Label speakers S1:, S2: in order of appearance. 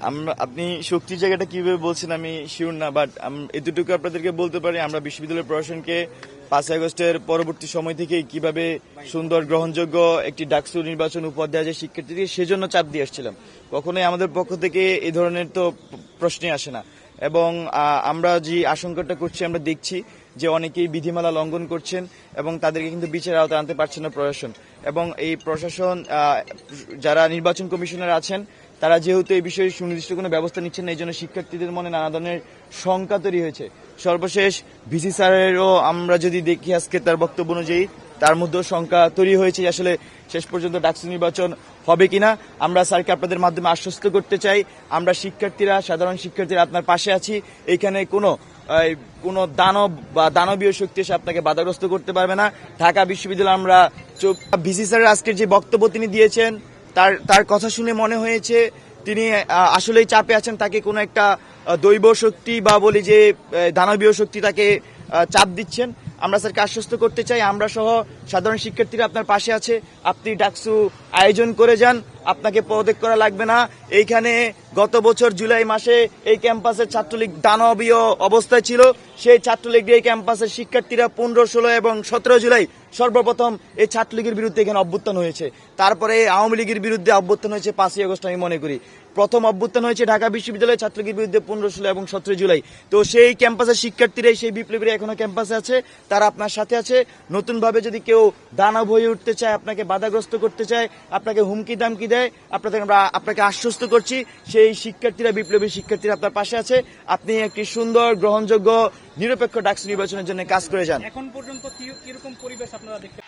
S1: আমরা, আপনি শক্তির জায়গাটা কীভাবে বলছেন আমি শিওর না বাট এতটুকু আপনাদেরকে বলতে পারি, আমরা বিশ্ববিদ্যালয় প্রশাসনকে পাঁচই আগস্টের পরবর্তী সময় থেকে কীভাবে সুন্দর, গ্রহণযোগ্য একটি ডাকসু নির্বাচন উপহার দেওয়া যায় শিক্ষার্থীদের, সেজন্য চাপ দিয়ে আসছিলাম। কখনোই আমাদের পক্ষ থেকে এই ধরনের তো প্রশ্নই আসে না। এবং আমরা যে আশঙ্কাটা করছি, আমরা দেখছি যে অনেকেই বিধিমালা লঙ্ঘন করছেন এবং তাদেরকে কিন্তু বিচারের আওতায় আনতে পারছে না প্রশাসন। এবং এই প্রশাসন যারা নির্বাচন কমিশনার আছেন তারা যেহেতু এই বিষয়ে সুনির্দিষ্ট কোনো ব্যবস্থা নিচ্ছেন না এই জন্য শিক্ষার্থীদের মনে নানা ধরনের শঙ্কা তৈরি হয়েছে। সর্বশেষ ভিসি স্যারেরও আমরা যদি দেখি আজকে তার বক্তব্য অনুযায়ী, তার মধ্যেও শঙ্কা তৈরি হয়েছে আসলে শেষ পর্যন্ত ডাকসু নির্বাচন হবে কিনা। আমরা স্যারকে আপনাদের মাধ্যমে আশ্বস্ত করতে চাই। আমরা শিক্ষার্থীরা, সাধারণ শিক্ষার্থীরা আপনার পাশে আছি। এখানে কোনো কোনো দানব বা দানবীয় শক্তি এসে আপনাকে বাধাগ্রস্ত করতে পারবে না। ঢাকা বিশ্ববিদ্যালয় আমরা ভিসি স্যারের আজকের যে বক্তব্য তিনি দিয়েছেন তার তার কথা শুনে মনে হয়েছে তিনি আসলেই চাপে আছেন, তাকে কোনো একটা দৈব শক্তি বা বলি যে দানবীয় শক্তি তাকে চাপ দিচ্ছেন। আমরা স্যারকে আশ্বস্ত করতে চাই, আমরা সহ সাধারণ শিক্ষার্থীরা আপনার পাশে আছে। আপনি ডাকসু আয়োজন করে যান, আপনাকে পদত্যাগ করা লাগবে না। এইখানে গত বছর জুলাই মাসে এই ক্যাম্পাসের ছাত্রলীগ দানবীয় অবস্থায় ছিল। সেই ছাত্রলীগ এই ক্যাম্পাসের শিক্ষার্থীরা পনেরো, ষোলো এবং সতেরো জুলাই সর্বপ্রথম এই ছাত্রলীগের বিরুদ্ধে এখানে অভ্যুত্থান হয়েছে। তারপরে আওয়ামী লীগের বিরুদ্ধে অভ্যুত্থান হয়েছে পাঁচই আগস্ট, আমি মনে করি। প্রথম অভ্যুত্থান হয়েছে ঢাকা বিশ্ববিদ্যালয়ের ছাত্রলীগের বিরুদ্ধে পনেরো, ষোলো এবং সতেরো জুলাই। তো সেই ক্যাম্পাসের শিক্ষার্থীরাই, সেই বিপ্লবীরা এখনও ক্যাম্পাসে আছে, তারা আপনার সাথে আছে। নতুনভাবে যদি কেউ দানব হয়ে উঠতে চায়, আপনাকে বাধাগ্রস্ত করতে চায়, আপনাকে হুমকি দামকি দেয়, আপনাদের আমরা আপনাকে আশ্বস্ত করছি, সেই শিক্ষার্থীরা, বিপ্লবী শিক্ষার্থীরা আপনার পাশে আছে। আপনি একটি সুন্দর, গ্রহণযোগ্য, নিরপেক্ষ ডাক্স নির্বাচনের জন্য কাজ করে যান।
S2: এখন পর্যন্ত কীরকম পরিবেশ আপনারা দেখতে